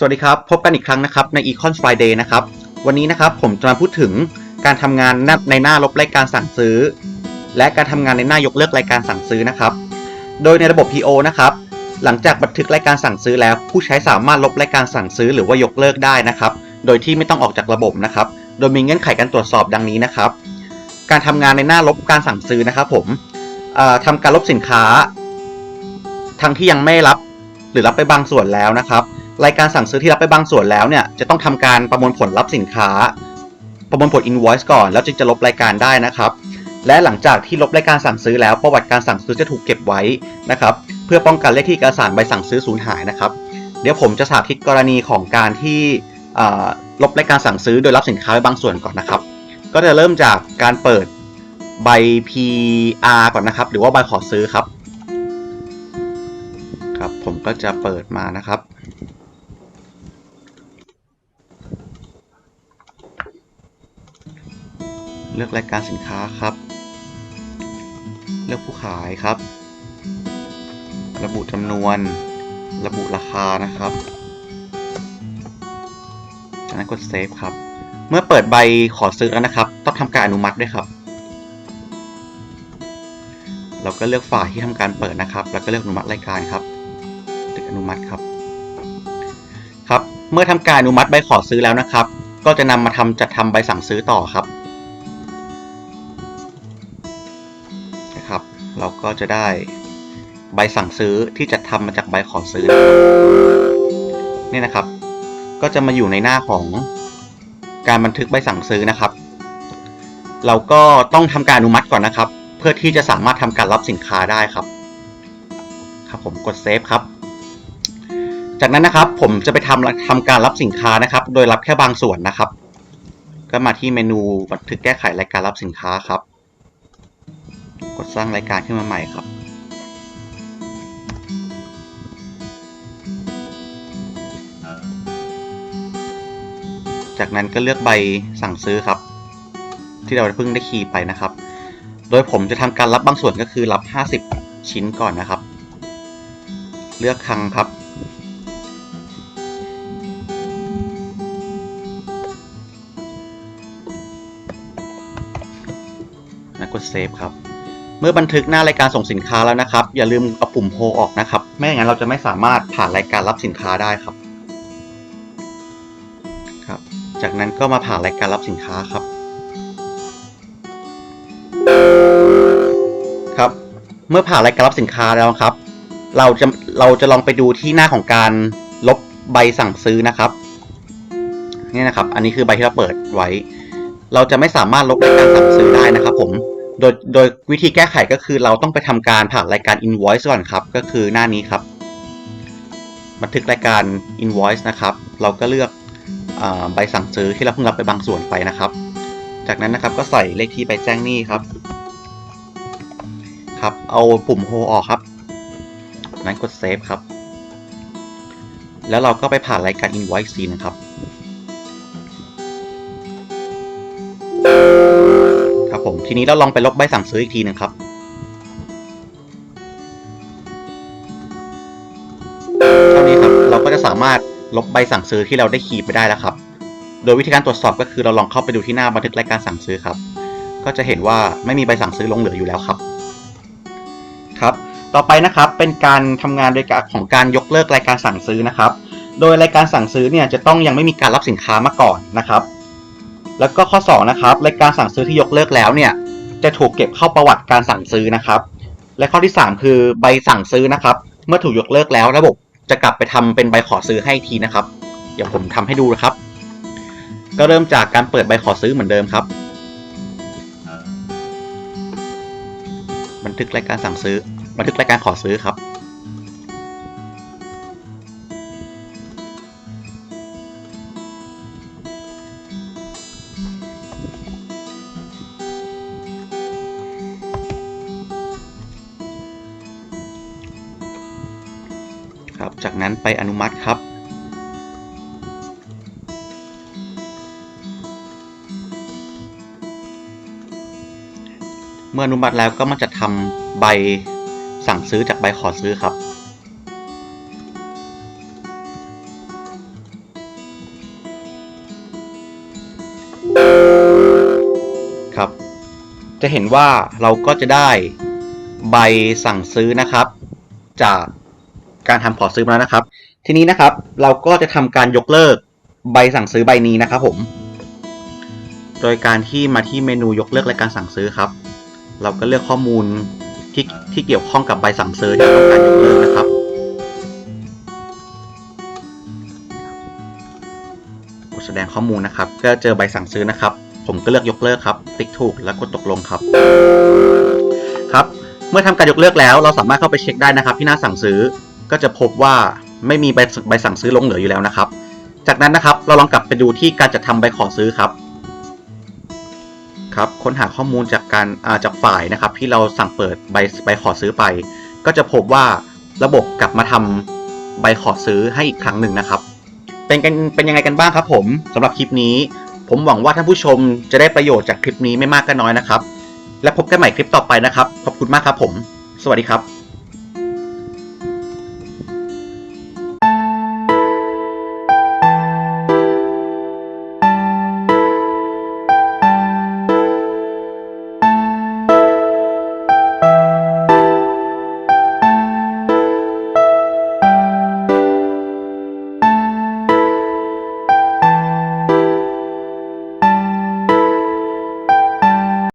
สวัสดีครับ พบกันอีกครั้งนะครับใน Econ Friday นะครับ วันนี้นะครับผมจะมาพูดถึงการทำงานในหน้าลบรายการสั่งซื้อ และการทำงานในหน้ายกเลิกรายการสั่งซื้อนะครับ โดยในระบบ PO นะครับ หลังจากบันทึกรายการสั่งซื้อแล้ว ผู้ใช้สามารถลบรายการสั่งซื้อหรือว่ายกเลิกได้นะครับ โดยที่ไม่ต้องออกจากระบบนะครับ โดยมีเงื่อนไขการตรวจสอบดังนี้นะครับ การทำงานในหน้าลบการสั่งซื้อนะครับ ผมทำการลบสินค้า ทั้งที่ยังไม่รับ หรือรับไปบางส่วนแล้วนะครับ รายการสั่งซื้อที่รับไปบางส่วนแล้วเนี่ยจะต้องทำการประมวลผลรับสินค้า ประมวลผล invoice ก่อน แล้วจึงจะลบรายการได้นะครับ และหลังจากที่ลบรายการสั่งซื้อแล้วประวัติการสั่งซื้อจะถูกเก็บไว้นะครับ เพื่อป้องกันเลขที่เอกสารใบสั่งซื้อสูญหายนะครับ เดี๋ยวผมจะสาธิตกรณีของการที่ลบรายการสั่งซื้อโดยรับสินค้าไปบางส่วนก่อนนะครับ ก็จะเริ่มจากการเปิดใบ PR ก่อนนะครับ หรือว่าใบขอซื้อครับ ครับ ผมก็จะเปิดมานะครับ เลือกรายการสินค้าครับ เลือกผู้ขายครับ ระบุจำนวน ระบุราคานะครับ จากนั้นกดเซฟครับ เมื่อเปิดใบขอซื้อแล้วนะครับ ต้องทำการอนุมัติด้วยครับ เราก็เลือกฝ่ายที่ทำการเปิดนะครับ แล้วก็เลือกอนุมัติรายการครับตึกอนุมัติครับ ครับ เมื่อทำการอนุมัติใบขอซื้อแล้วนะครับ ก็จะนำมาทำจัดทำใบสั่งซื้อต่อครับ ก็จะได้ใบสั่งซื้อที่จะทำมาจากใบขอซื้อนะนี่นะครับ ก็จะมาอยู่ในหน้าของการบันทึกใบสั่งซื้อนะครับ เราก็ต้องทำการอนุมัติก่อนนะครับ เพื่อที่จะสามารถทำการรับสินค้าได้ครับ ครับผมกดเซฟครับ จากนั้นนะครับผมจะไปทำทำการรับสินค้านะครับ โดยรับแค่บางส่วนนะครับ ก็มาที่เมนูบันทึกแก้ไขรายการรับสินค้าครับ สร้างรายการขึ้นมาใหม่ครับ จากนั้นก็เลือกใบสั่งซื้อครับ ที่เราเพิ่งได้คีย์ไปนะครับ โดยผมจะทำการรับบางส่วนก็คือรับ 50 ชิ้นก่อนนะครับ เลือกครั้งครับแล้วกดเซฟครับ เมื่อบันทึกหน้ารายการส่งสินค้าแล้วนะครับ อย่าลืมเอาปุ่มโฮออกนะครับ ไม่อย่างนั้นเราจะไม่สามารถผ่านรายการรับสินค้าได้ครับครับ จากนั้นก็มาผ่านรายการรับสินค้าครับ ครับ เมื่อผ่านรายการรับสินค้าแล้วครับ เราจะเราจะลองไปดูที่หน้าของการลบใบสั่งซื้อนะครับนี่นะครับ อันนี้คือใบที่เราเปิดไว้ เราจะไม่สามารถลบรายการสั่งซื้อได้นะครับผม โดยโดยวิธีแก้ไขก็คือเราต้องไปทำการผ่านรายการ invoice ก่อนครับ ก็คือหน้านี้ครับ บันทึกรายการ invoice นะครับ เราก็เลือกใบสั่งซื้อที่เราเพิ่งรับไปบางส่วนไปนะครับ จากนั้นนะครับก็ใส่เลขที่ใบแจ้งหนี้ครับ ครับ เอาปุ่มโฮออกครับ นั้นกดเซฟครับ แล้วเราก็ไปผ่านรายการ invoice ซีนะครับ ทีนี้เราลองไปลบใบสั่งซื้ออีกทีหนึงครับ เท่านี้ครับ เราก็จะสามารถลบใบสั่งซื้อที่เราได้คีย์ไปได้แล้วครับ โดยวิธีการตรวจสอบก็คือเราลองเข้าไปดูที่หน้าบันทึกรายการสั่งซื้อครับ ก็จะเห็นว่าไม่มีใบสั่งซื้อลงเหลืออยู่แล้วครับ ครับ ต่อไปนะครับเป็นการทำงานโดยการของการยกเลิกรายการสั่งซื้อนะครับ โดยรายการสั่งซื้อเนี่ยจะต้องยังไม่มีการรับสินค้ามาก่อนนะครับ แล้วก็ข้อ2นะครับรายการสั่งซื้อที่ยกเลิกแล้วเนี่ย จะถูกเก็บเข้าประวัติการสั่งซื้อนะครับ และข้อที่ 3 คือใบสั่งซื้อนะครับ เมื่อถูกยกเลิกแล้ว ระบบจะกลับไปทำเป็นใบขอซื้อให้ทีนะครับ เดี๋ยวผมทำให้ดูนะครับ ก็เริ่มจากการเปิดใบขอซื้อเหมือนเดิมครับ บันทึกรายการสั่งซื้อ บันทึกรายการขอซื้อครับ ครับ จากนั้นไปอนุมัติครับ เมื่ออนุมัติแล้วก็มานจะทำใบสั่งซื้อจากใบขอซื้อครับครับ จะเห็นว่าเราก็จะได้ใบสั่งซื้อนะครับจาก การทำขอซื้อมาแล้วนะครับ ทีนี้นะครับเราก็จะทำการยกเลิกใบสั่งซื้อใบนี้นะครับผม โดยการที่มาที่เมนูยกเลิกรายการสั่งซื้อครับ เราก็เลือกข้อมูลที่ที่เกี่ยวข้องกับใบสั่งซื้อที่ต้องการยกเลิกนะครับกดแสดงข้อมูลนะครับ ก็เจอใบสั่งซื้อนะครับ ผมก็เลือกยกเลิกครับ ติ๊กถูกแล้วกดตกลงครับ ครับ เมื่อทำการยกเลิกแล้ว เราสามารถเข้าไปเช็คได้นะครับ ที่หน้าสั่งซื้อ ก็จะพบว่าไม่มีใบใบสั่งซื้อลงเหลืออยู่แล้วนะครับ จากนั้นนะครับเราลองกลับไปดูที่การจัดทำใบขอซื้อครับครับค้นหาข้อมูลจากการาจากฝ่ายนะครับ ที่เราสั่งเปิดใบใบขอซื้อไป ก็จะพบว่าระบบกลับมาทำใบขอซื้อให้อีกครั้งหนึ่งนะครับ เป็นกันเป็นยังไงกันบ้างครับ ผมสำหรับคลิปนี้ ผมหวังว่าท่านผู้ชมจะได้ประโยชน์จากคลิปนี้ไม่มากก็น้อยนะครับ และพบกันใหม่คลิปต่อไปนะครับ ขอบคุณมากครับผม สวัสดีครับ